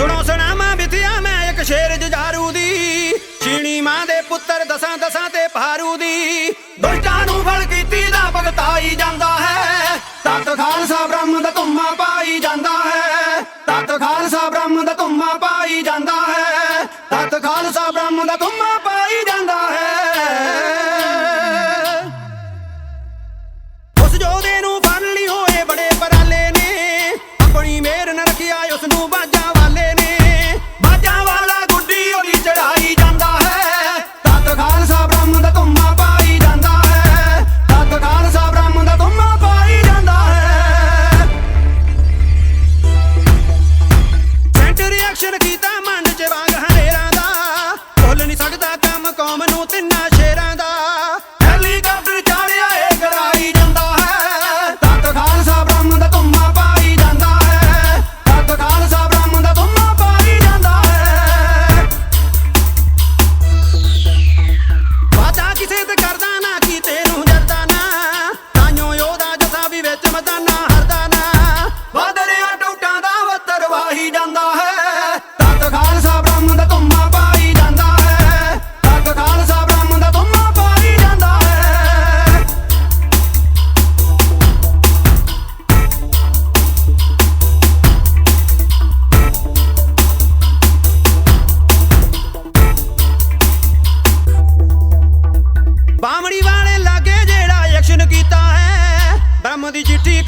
ਸੁਣੋ ਸੁਣਾਵਾਂ ਬਿਥਿਆ ਮੈਂ ਇੱਕ ਸ਼ੇਰ ਜਜਾਰੂ ਦੀ। ਚੀਣੀ ਮਾਂ ਦੇ ਪੁੱਤਰ ਦਸਾਂ ਦਸਾਂ ਤੇ ਭਾਰੂ ਦੀ। ਦੁਸ਼ਟਾਂ ਨੂੰ ਫਲ ਕੀਤੀ ਦਾ ਭਗਤਾਈ ਜਾਂਦਾ ਹੈ। ਤਤ ਖਾਲਸਾ ਬ੍ਰਹਮ ਦਾ ਧੁੰਮਾ ਪਾਈ ਜਾਂਦਾ ਬਾਮੜੀ ਵਾਲੇ ਲਾਗੇ ਜਿਹੜਾ ਐਕਸ਼ਨ ਕੀਤਾ ਹੈ। ਬ੍ਰਹਮ ਦੀ ਚਿੱਠੀ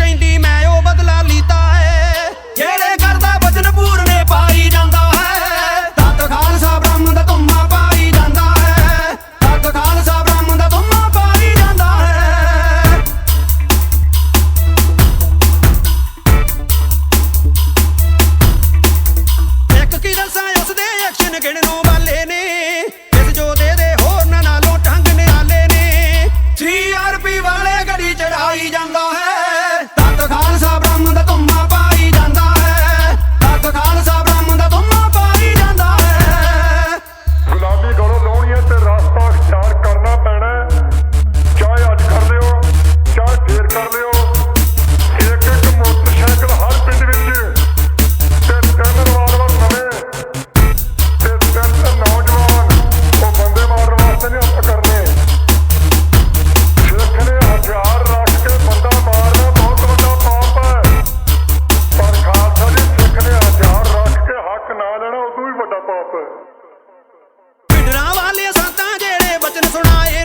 ਵੱਡਾ ਪਾਪ। ਪਿੰਡਰਾਂ ਵਾਲੇ ਸੰਤਾਂ ਜਿਹੜੇ ਬਚਨ ਸੁਣਾਏ